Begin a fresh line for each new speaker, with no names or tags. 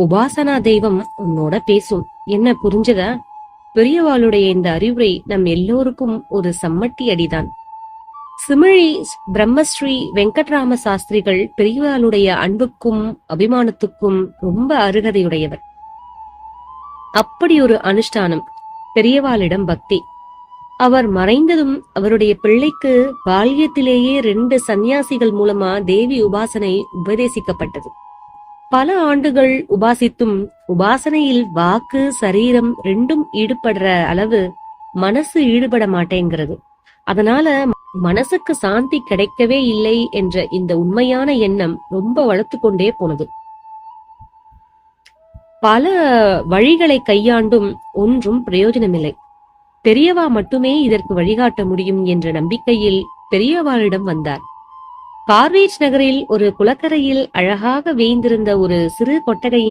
உபாசனா தெய்வம் உன்னோட பேசும். என்ன புரிஞ்சதா? பெரியவாளுடைய இந்த அறிவுரை நம் எல்லோருக்கும் ஒரு சம்மட்டி அடிதான். சிமிழி பிரம்மஸ்ரீ வெங்கட்ராம சாஸ்திரிகள் பெரியவாளுடைய அன்புக்கும் அபிமானத்துக்கும் ரொம்ப அருகதையுடையவர். அப்படி ஒரு அனுஷ்டானம் பெரியவாளிடம் பக்தி. அவர் மறைந்ததும் அவருடைய பிள்ளைக்கு பால்யத்திலேயே ரெண்டு சந்நியாசிகள் மூலமா தேவி உபாசனை உபதேசிக்கப்பட்டது. பல ஆண்டுகள் உபாசித்தும் உபாசனையில் வாக்கு சரீரம் ரெண்டும் ஈடுபடுற அளவு மனசு ஈடுபட மாட்டேங்கிறது. அதனால மனசுக்கு சாந்தி கிடைக்கவே இல்லை என்ற இந்த உண்மையான எண்ணம் ரொம்ப வளர்த்து கொண்டே போனது. பல வழிகளை கையாண்டும் ஒன்றும் பிரயோஜனமில்லை. பெரியவா மட்டுமே இதற்கு வழிகாட்ட முடியும் என்ற நம்பிக்கையில் பெரியவாளிடம் வந்தார். கார்வேஜ் நகரில் ஒரு குளக்கரையில் அழகாக வேய்ந்திருந்த ஒரு சிறு கொட்டகை